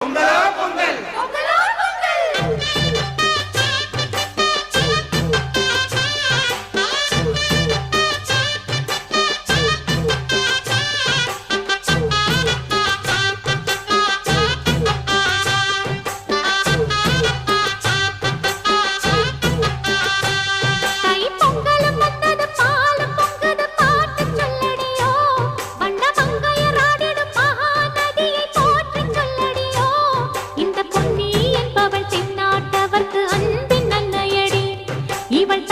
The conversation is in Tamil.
பொங்கலோ பொங்கல்